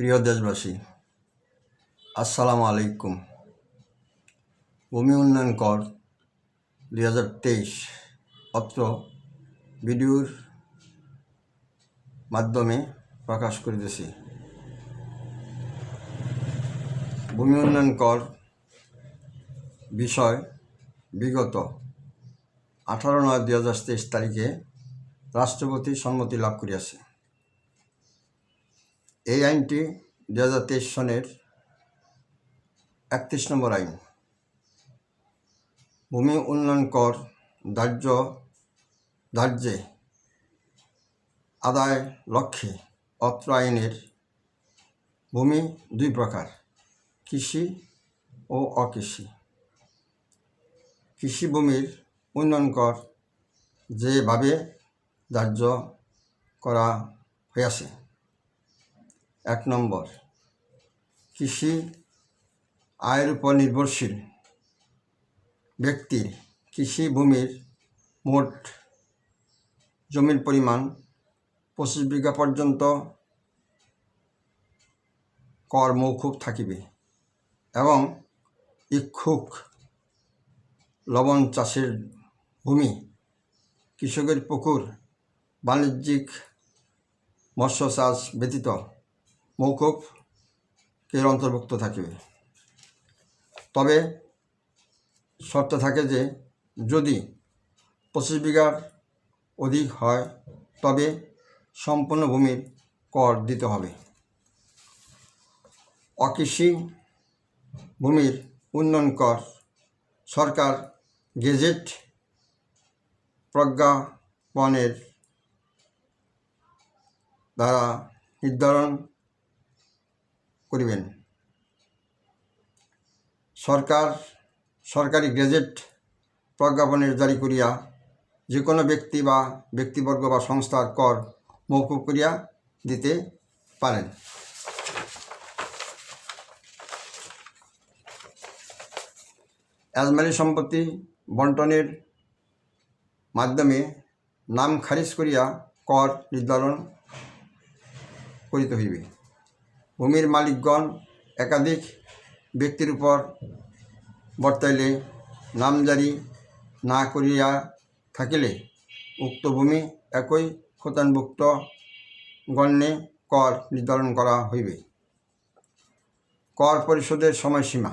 প্রিয় দেশবাসী, আসসালামু আলাইকুম। ভূমি উন্নয়ন কর দুই হাজার তেইশ অত্র ভিডিওর মাধ্যমে প্রকাশ করিতেছি। ভূমি উন্নয়ন কর বিষয় বিগত আঠারো নয় দুই হাজার তেইশ তারিখে রাষ্ট্রপতির সম্মতি লাভ করিয়াছে। এই আইনটি দু হাজার তেইশ সনের একত্রিশ নম্বর আইন। ভূমি উন্নয়ন কর ধার্য ধার্যে আদায় লক্ষ্যে অত্র আইনের ভূমি দুই প্রকার, কৃষি ও অকৃষি। কৃষি ভূমির উন্নয়ন কর যেভাবে ধার্য করা হইয়াছে এক নম্বর, কৃষি আয়ের উপর নির্ভরশীল ব্যক্তির কৃষি ভূমির মোট জমির পরিমাণ পঁচিশ বিঘা পর্যন্ত কর মৌকুব থাকিবে এবং ইক্ষুক লবণ চাষের ভূমি, কৃষকের পুকুর, বাণিজ্যিক মৎস্য চাষ ব্যতীত মৌকুব এর অন্তর্ভুক্ত থাকবে। তবে শর্ত থাকে যে, যদি পঁচিশ বিঘার অধিক হয়, তবে সম্পূর্ণ ভূমির কর দিতে হবে। অকৃষি ভূমির উন্নয়ন কর সরকার গেজেট প্রজ্ঞাপনের দ্বারা নির্ধারণ করিবেন। সরকার, সরকারি গেজেট প্রজ্ঞাপনের জারি করিয়া যে কোনো ব্যক্তি বা ব্যক্তিবর্গ বা সংস্থার কর মৌকুব করিয়া দিতে পারেন। আজমারি সম্পত্তি বন্টনের মাধ্যমে নাম খারিজ করিয়া কর নির্ধারণ করিতে হইবে। ভূমির মালিকগণ একাধিক ব্যক্তির উপর বর্তাইলে নামজারি না করিয়া থাকিলে উক্ত ভূমি একই খোতানভুক্ত গণ্যে কর নির্ধারণ করা হইবে। কর পরিশোধের সময়সীমা।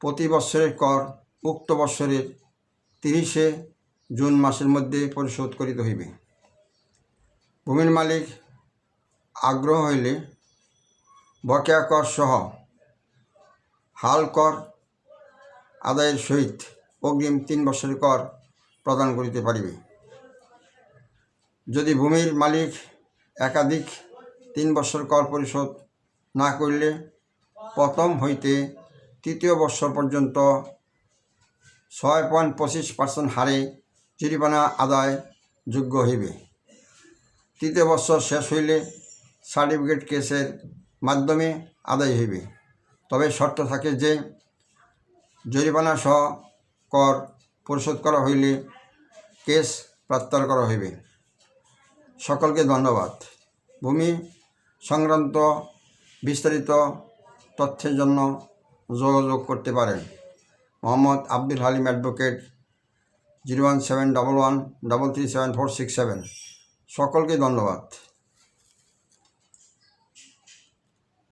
প্রতি বৎসরের কর উক্ত বৎসরের তিরিশে জুন মাসের মধ্যে পরিশোধ করিতে হইবে। ভূমির মালিক আগ্রহ হইলে বকেয়া কর সহ হাল কর আদায়ের সহিত অগ্রিম তিন বছরের কর প্রদান করিতে পারিবে। যদি ভূমির মালিক একাধিক তিন বছর কর পরিশোধ না করিলে প্রথম হইতে তৃতীয় বৎসর পর্যন্ত ছয় পয়েন্ট পঁচিশ পার্সেন্ট হারে জরিমানা আদায় যোগ্য হইবে। তৃতীয় বৎসর শেষ হইলে সার্টিফিকেট কেসের মাধ্যমে আদায় হইবে। তবে শর্ত থাকে যে, জরিমানা সহ কর পরিশোধ করা হইলে কেস প্রত্যাহার করা হইবে। সকলকে ধন্যবাদ। ভূমি সংক্রান্ত বিস্তারিত তথ্যের জন্য যোগাযোগ করতে পারেন। Mohammad Abdul Halim advocate, zero one seven double one double three seven four six seven. সকলকে ধন্যবাদ।